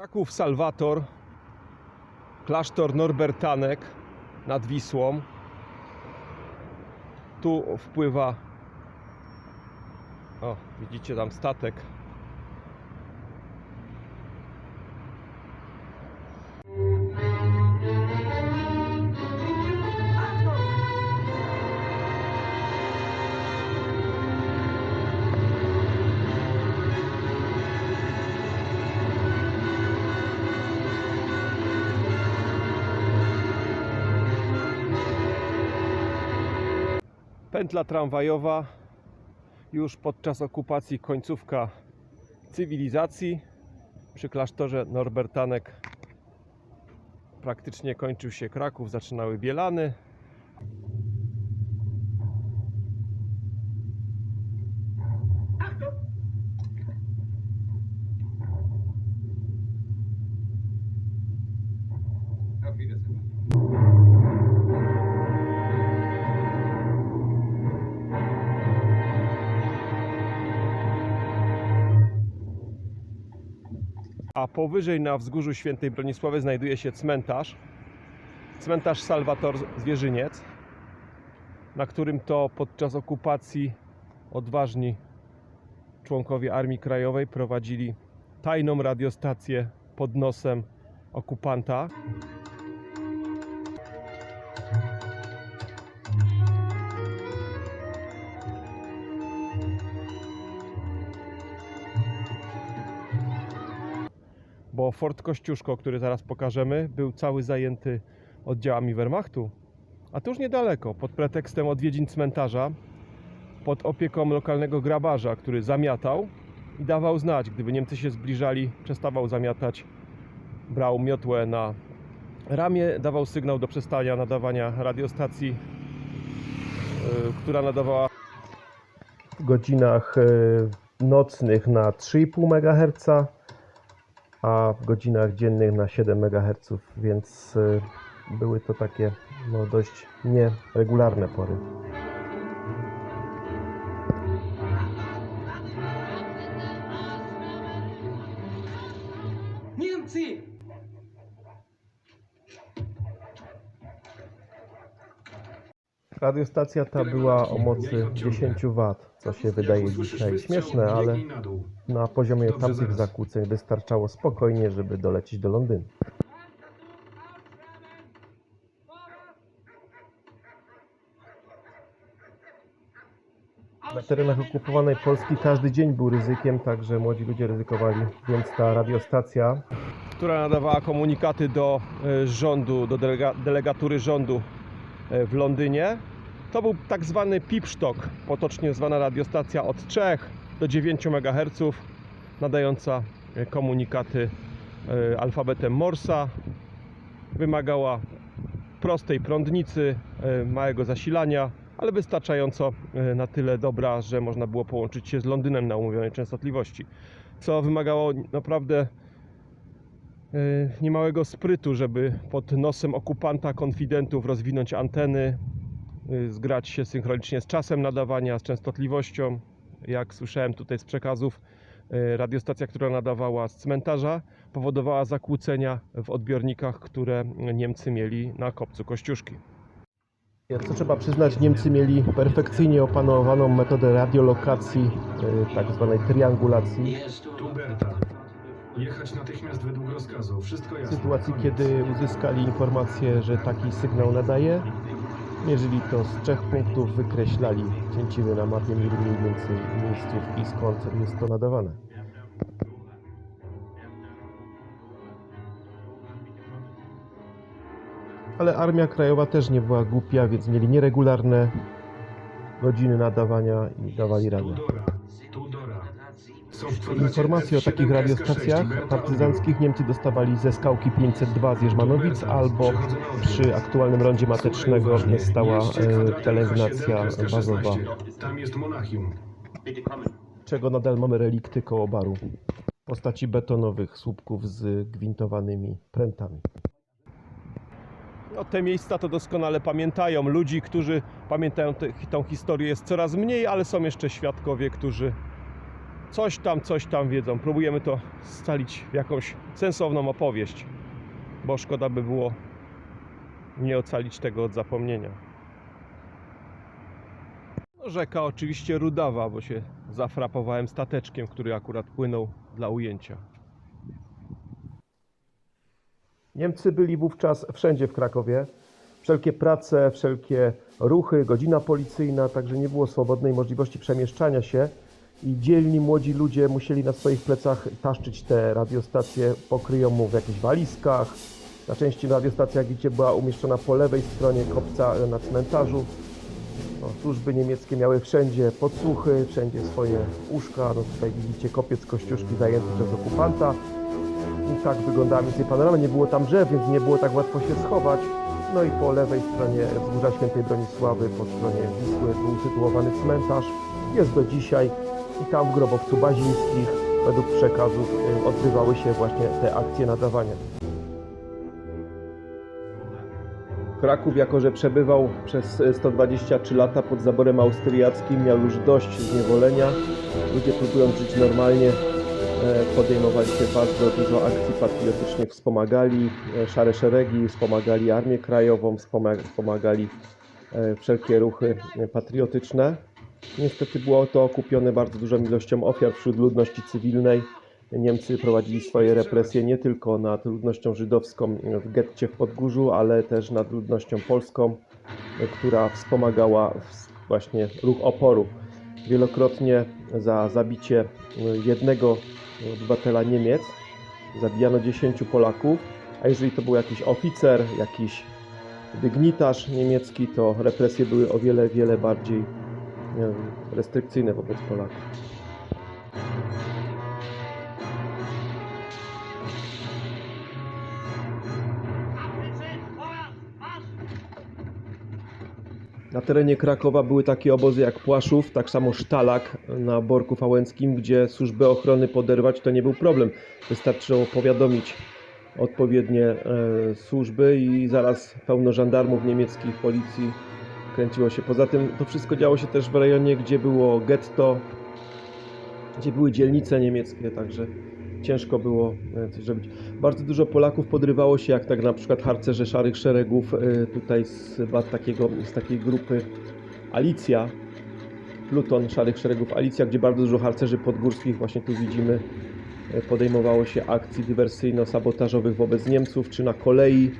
Kraków Salwator, klasztor Norbertanek nad Wisłą. Tu wpływa. O, widzicie tam statek. Pętla tramwajowa już podczas okupacji końcówka cywilizacji. Przy klasztorze Norbertanek praktycznie kończył się Kraków, zaczynały Bielany. A powyżej na wzgórzu Świętej Bronisławy znajduje się cmentarz. Cmentarz Salwator Zwierzyniec, na którym to podczas okupacji odważni członkowie Armii Krajowej prowadzili tajną radiostację pod nosem okupanta. Bo Fort Kościuszko, który zaraz pokażemy, był cały zajęty oddziałami Wehrmachtu. A tuż niedaleko, pod pretekstem odwiedzin cmentarza, pod opieką lokalnego grabarza, który zamiatał i dawał znać, gdyby Niemcy się zbliżali, przestawał zamiatać, brał miotłę na ramię, dawał sygnał do przestania nadawania radiostacji, yy, która nadawała w godzinach yy, nocnych na 3,5 MHz, a w godzinach dziennych na 7 MHz, więc y, były to takie no, dość nieregularne pory. Radiostacja ta była o mocy 10 W, co się wydaje dzisiaj śmieszne, ale na poziomie tamtych zakłóceń wystarczało spokojnie, żeby dolecieć do Londynu. Na terenach okupowanej Polski każdy dzień był ryzykiem, także młodzi ludzie ryzykowali, więc ta radiostacja, która nadawała komunikaty do e, rządu, do delega, delegatury rządu w Londynie, to był tak zwany pipsztok, potocznie zwana radiostacja od 3 do 9 MHz, nadająca e, komunikaty e, alfabetem Morsa. Wymagała prostej prądnicy, e, małego zasilania, ale wystarczająco e, na tyle dobra, że można było połączyć się z Londynem na umówionej częstotliwości. Co wymagało naprawdę e, niemałego sprytu, żeby pod nosem okupanta, konfidentów rozwinąć anteny, y, zgrać się synchronicznie z czasem nadawania, z częstotliwością. Jak słyszałem tutaj z przekazów, y, radiostacja, która nadawała z cmentarza, powodowała zakłócenia w odbiornikach, które Niemcy mieli na kopcu Kościuszki. Co trzeba przyznać, Niemcy mieli perfekcyjnie opanowaną metodę radiolokacji, y, tak zwanej triangulacji. Jechać natychmiast według rozkazu. Wszystko W jasne. sytuacji, Koniec. kiedy uzyskali informację, że taki sygnał nadaje, mierzyli to z trzech punktów, wykreślali cięciny na mapie, mniej więcej miejscówki, skąd jest to nadawane. Ale Armia Krajowa też nie była głupia, więc mieli nieregularne godziny nadawania i dawali radę. Informacje o F7 takich radiostacjach 6. Berta, partyzanckich Niemcy dostawali ze skałki 502 z Jerzmanowic albo przy aktualnym rondzie Matecznego stała e, kwadrat pielęgnacja H7 kreska bazowa, 16. Tam jest Monachium. czego nadal mamy relikty koło baru w postaci betonowych słupków z gwintowanymi prętami. No, te miejsca to doskonale pamiętają. Ludzi, którzy pamiętają tę historię jest coraz mniej, ale są jeszcze świadkowie, którzy coś tam, coś tam wiedzą. Próbujemy to scalić w jakąś sensowną opowieść, bo szkoda by było nie ocalić tego od zapomnienia. No, rzeka oczywiście Rudawa, bo się zafrapowałem stateczkiem, który akurat płynął dla ujęcia. Niemcy byli wówczas wszędzie w Krakowie. Wszelkie prace, wszelkie ruchy, godzina policyjna, także nie było swobodnej możliwości przemieszczania się i dzielni młodzi ludzie musieli na swoich plecach taszczyć te radiostacje, pokryją mu w jakichś walizkach. Na części radiostacja, gdzie była umieszczona po lewej stronie kopca na cmentarzu. No, służby niemieckie miały wszędzie podsłuchy, wszędzie swoje uszka. No, tutaj widzicie kopiec kościuszki zajęty przez okupanta. I tak wyglądała więcej panorama. Nie było tam drzew, więc nie było tak łatwo się schować. No i po lewej stronie wzgórza Świętej Bronisławy, po stronie Wisły był usytuowany cmentarz. Jest do dzisiaj i tam w grobowcu Bazińskich według przekazów odbywały się właśnie te akcje nadawania. Kraków, jako że przebywał przez e, 123 lata pod zaborem austriackim, miał już dość zniewolenia. Ludzie próbując żyć normalnie, e, podejmowali się bardzo dużo akcji patriotycznych, wspomagali e, szare szeregi, wspomagali Armię Krajową, wspomaga- wspomagali e, wszelkie ruchy e, patriotyczne. Niestety było to okupione bardzo dużą ilością ofiar wśród ludności cywilnej. Niemcy prowadzili swoje represje nie tylko nad ludnością żydowską w getcie w Podgórzu, ale też nad ludnością polską, która wspomagała właśnie ruch oporu. Wielokrotnie za zabicie jednego obywatela Niemiec zabijano 10 Polaków, a jeżeli to był jakiś oficer, jakiś dygnitarz niemiecki, to represje były o wiele, wiele bardziej em, restrykcyjne wobec Polaków. Na terenie Krakowa były takie obozy jak Płaszów, tak samo Sztalak na Borku Fałęckim, gdzie służby ochrony poderwać to nie był problem. Wystarczyło powiadomić odpowiednie e, służby i zaraz pełno żandarmów niemieckich, policji kręciło się. Poza tym to wszystko działo się też w rejonie, gdzie było getto, gdzie były dzielnice niemieckie, także ciężko było e, coś zrobić. Bardzo dużo Polaków podrywało się, jak tak na przykład harcerze Szarych Szeregów, e, tutaj z, takiego, z takiej grupy Alicja, pluton Szarych Szeregów Alicja, gdzie bardzo dużo harcerzy podgórskich, właśnie tu widzimy, e, podejmowało się akcji dywersyjno-sabotażowych wobec Niemców, czy na kolei,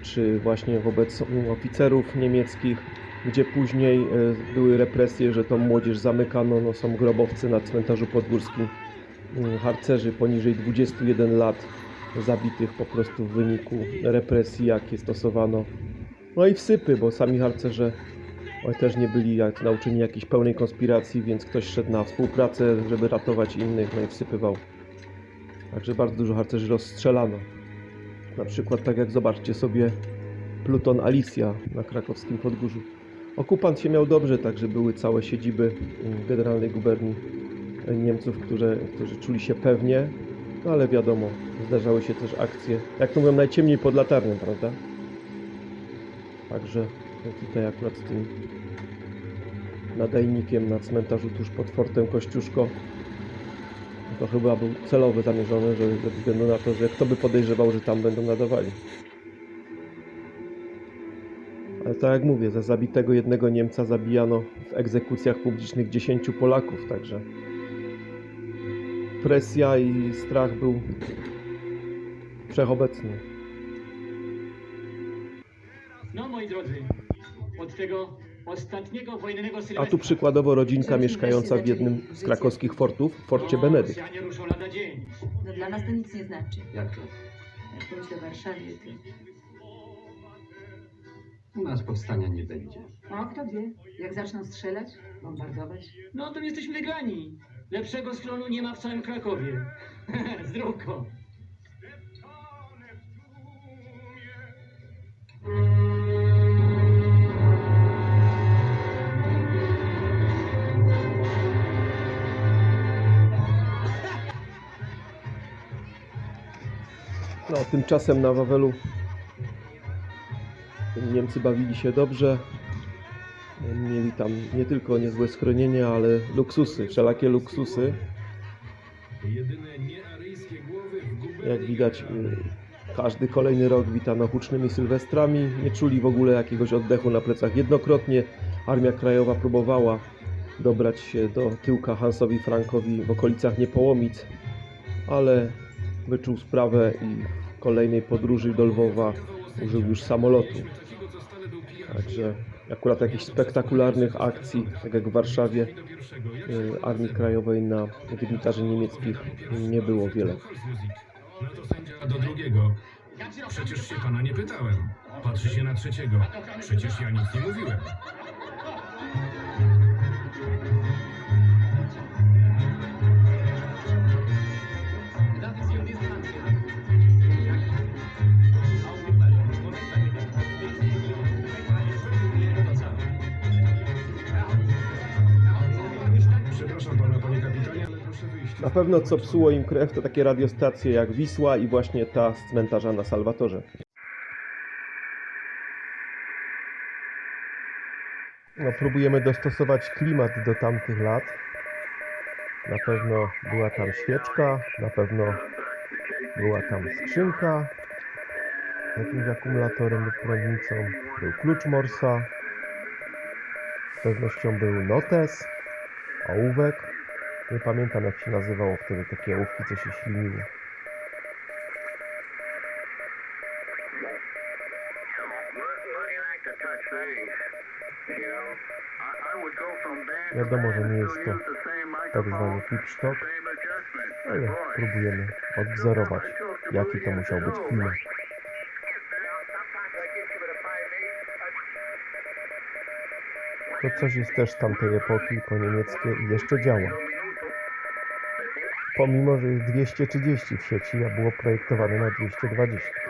czy właśnie wobec mm, oficerów niemieckich, gdzie później e, były represje, że tą młodzież zamykano, no, są grobowce na cmentarzu podgórskim mm, harcerzy poniżej 21 lat zabitych po prostu w wyniku represji, jakie stosowano. No i wsypy, bo sami harcerze też nie byli jak nauczeni jakiejś pełnej konspiracji, więc ktoś szedł na współpracę, żeby ratować innych, no i wsypywał. Także bardzo dużo harcerzy rozstrzelano. Na przykład tak jak zobaczcie sobie pluton Alicja na krakowskim Podgórzu. Okupant się miał dobrze, także były całe siedziby mm, Generalnej Guberni Niemców, które, którzy czuli się pewnie, no ale wiadomo, zdarzały się też akcje, jak to mówią, najciemniej pod latarnią, prawda? Także tutaj akurat z tym nadajnikiem na cmentarzu tuż pod fortem Kościuszko to chyba był celowy zamierzony, że ze względu na to, że kto by podejrzewał, że tam będą nadawali. Tak jak mówię, za zabitego jednego Niemca zabijano w egzekucjach publicznych 10 Polaków, także presja i strach był wszechobecny. No moi drodzy, od tego ostatniego wojennego A tu przykładowo rodzinka mieszkająca w jednym z krakowskich fortów, w forcie Benedykt. Rosjanie ruszą lada dzień. No dla nas to nic nie znaczy. Jak to? Jak pomyślę o Warszawie, to... U nas powstania nie będzie. O, kto wie? Jak zaczną strzelać, bombardować? No to jesteśmy wygrani. Lepszego schronu nie ma w całym Krakowie. Zdrówko. No, tymczasem na Wawelu Niemcy bawili się dobrze. Mieli tam nie tylko niezłe schronienie, ale luksusy, wszelakie luksusy. Jak widać, y, każdy kolejny rok witano hucznymi sylwestrami. Nie czuli w ogóle jakiegoś oddechu na plecach. Jednokrotnie Armia Krajowa próbowała dobrać się do tyłka Hansowi Frankowi w okolicach Niepołomic, ale wyczuł sprawę i w kolejnej podróży do Lwowa użył już samolotu. takiego, co stale był pijany. Także akurat jakichś spektakularnych akcji, tak jak w Warszawie, y, Armii Krajowej na dygnitarzy niemieckich nie było wiele. Do drugiego. Przecież się pana nie pytałem. Patrzy się na trzeciego. Przecież ja nic nie mówiłem. Na pewno co psuło im krew to takie radiostacje jak Wisła i właśnie ta z cmentarza na Salwatorze. No, próbujemy dostosować klimat do tamtych lat. Na pewno była tam świeczka, na pewno była tam skrzynka z jakimś akumulatorem lub prądnicą. Był klucz Morsa. Z pewnością był notes, ołówek. Nie pamiętam jak się nazywało wtedy takie ołówki, co się śliniły. Wiadomo, że nie jest to tak zwany flipstock, ale próbujemy odwzorować, jaki to musiał być klimat. To coś jest też z tamtej epoki, po niemieckie i jeszcze działa. Pomimo, że jest 230 w sieci, a było projektowane na 220.